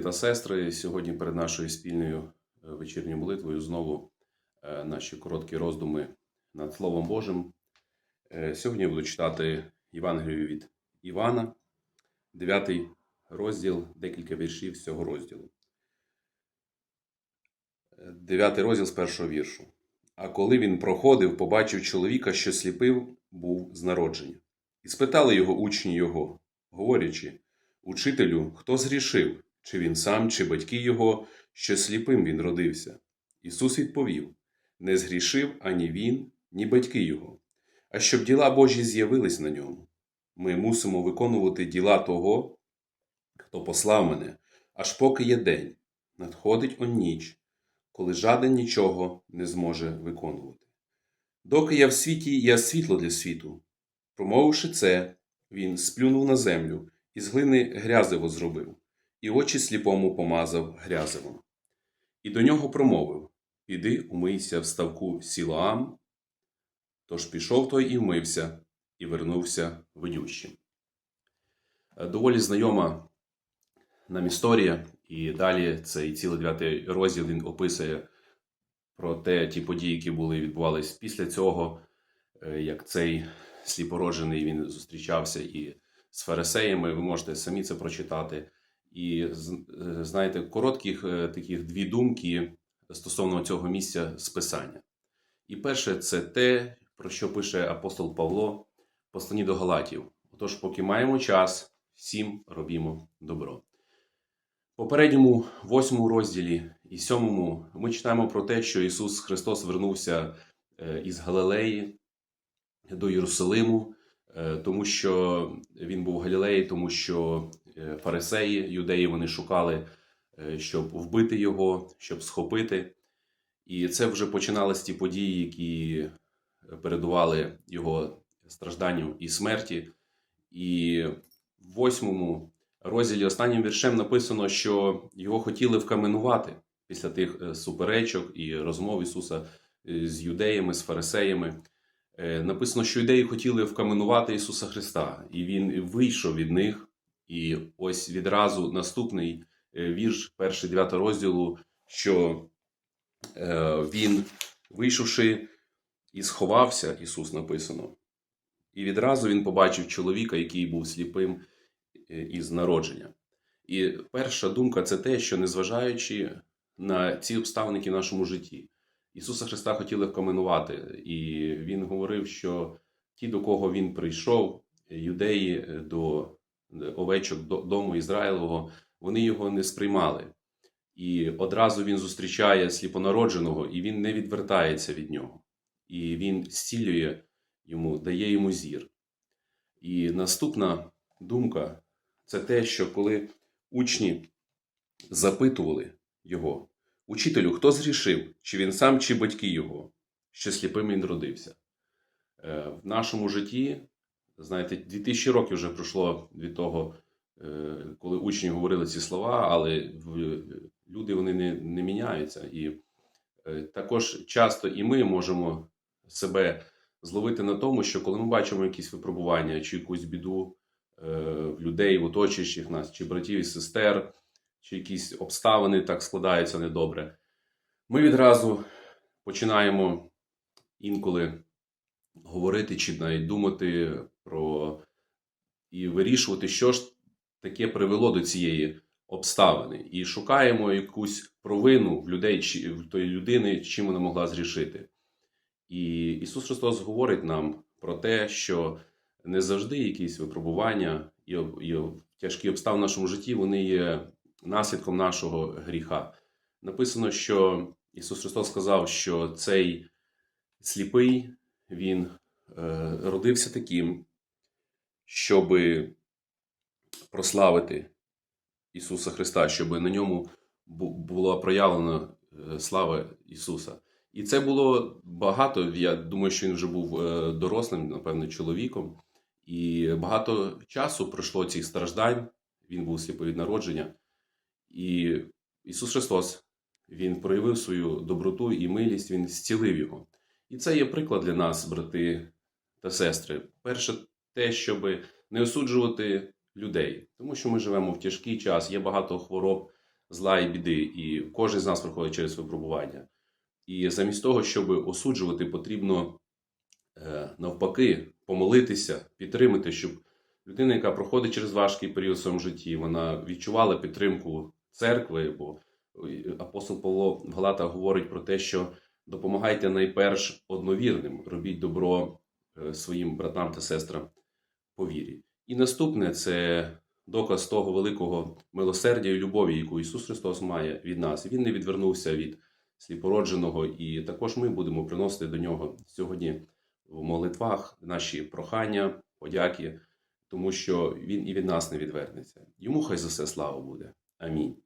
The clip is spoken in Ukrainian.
та сестри, сьогодні перед нашою спільною е, вечірньою молитвою знову е, наші короткі роздуми над Словом Божим. Е, Сьогодні я буду читати Євангелію від Івана, 9 розділ, декілька віршів з цього розділу. Е, 9 розділ з першого віршу. А коли він проходив, побачив чоловіка, що сліпив був з народження. І спитали його учні його, говорячи, Учителю, хто згрішив, чи він сам, чи батьки його, що сліпим він родився? Ісус відповів: Не згрішив ані він, ні батьки його, а щоб діла Божі з'явились на ньому. Ми мусимо виконувати діла того, хто послав мене, аж поки є день, надходить он ніч, коли жаден нічого не зможе виконувати. Доки я в світі, я світло для світу. Промовивши це, він сплюнув на землю і з глини грязиво зробив, і очі сліпому помазав грязивом. І до нього промовив Піди, умийся в ставку Сілоам. Тож пішов той і вмився, і вернувся видющим. Е, Доволі знайома нам історія, і далі цей цілий дев'ятий розділ він описує про те, ті події, які були відбувались після цього, е, як цей сліпороджений він зустрічався і з фарисеями. Ви можете самі це прочитати. І е, знаєте, коротких е, таких дві думки стосовно цього місця з писання. І перше, це те, про що пише апостол Павло в посланні до Галатів. Отож, поки маємо час, всім робімо добро. Попередньому восьмому розділі і сьомому ми читаємо про те, що Ісус Христос вернувся е, із Галилеї до Єрусалиму, тому що він був в Галілеї, тому що фарисеї, юдеї, вони шукали, е, щоб вбити його, щоб схопити. І це вже починалися ті події, які передували його стражданню і смерті. І в восьмому розділі останнім віршем написано, що його хотіли вкаменувати після тих е, суперечок і розмов Ісуса е, з юдеями, з фарисеями. Е, Написано, що юдеї хотіли вкаменувати Ісуса Христа, і Він вийшов від них. І ось відразу наступний е, вірш, перший дев'ятого розділу, що е, він, вийшовши і сховався, Ісус написано. І відразу він побачив чоловіка, який був сліпим е, із народження. І перша думка це те, що незважаючи на ці обставини, в нашому житті, Ісуса Христа хотіли вкаменувати. І Він говорив, що ті, до кого він прийшов, юдеї до овечок дому Ізраїлового, вони його не сприймали. І одразу він зустрічає сліпонародженого, і він не відвертається від нього. І він зцілює йому, дає йому зір. І наступна думка це те, що коли учні запитували його, учителю, хто зрішив, чи він сам, чи батьки його, що сліпим він родився. Е, В нашому житті, знаєте, 2000 років вже пройшло від того, е, коли учні говорили ці слова, але люди вони не, не міняються. І е, також часто і ми можемо себе зловити на тому, що коли ми бачимо якісь випробування чи якусь біду е, в людей, в оточуючих нас, чи братів і сестер, чи якісь обставини так складаються недобре, ми відразу починаємо інколи говорити чи навіть думати про і вирішувати, що ж таке привело до цієї обставини, і шукаємо якусь провину в людей, чи в тої людини, чим вона могла зрішити. І Ісус Христос говорить нам про те, що не завжди якісь випробування і, і тяжкі обставини в нашому житті вони є наслідком нашого гріха. Написано, що Ісус Христос сказав, що цей сліпий він е, родився таким, щоб прославити Ісуса Христа, щоб на ньому була проявлена е, слава Ісуса. І це було багато. Я думаю, що він вже був е, дорослим, напевно, чоловіком. І багато часу пройшло цих страждань. Він був сліпий від народження. І Ісус Христос Він проявив свою доброту і милість, Він зцілив його. І це є приклад для нас, брати та сестри. Перше, те, щоб не осуджувати людей, тому що ми живемо в тяжкий час, є багато хвороб зла і біди, і кожен з нас проходить через випробування. І замість того, щоб осуджувати, потрібно е, навпаки помолитися, підтримати, щоб людина, яка проходить через важкий період в своєму житті, вона відчувала підтримку церкви, бо е, апостол Павло в Галатах говорить про те, що допомагайте найперш одновірним, робіть добро е, своїм братам та сестрам по вірі. І наступне це доказ того великого милосердя і любові, яку Ісус Христос має від нас. Він не відвернувся від сліпородженого, і також ми будемо приносити до нього сьогодні в молитвах наші прохання, подяки, тому що він і від нас не відвернеться. Йому хай за все слава буде. Амінь.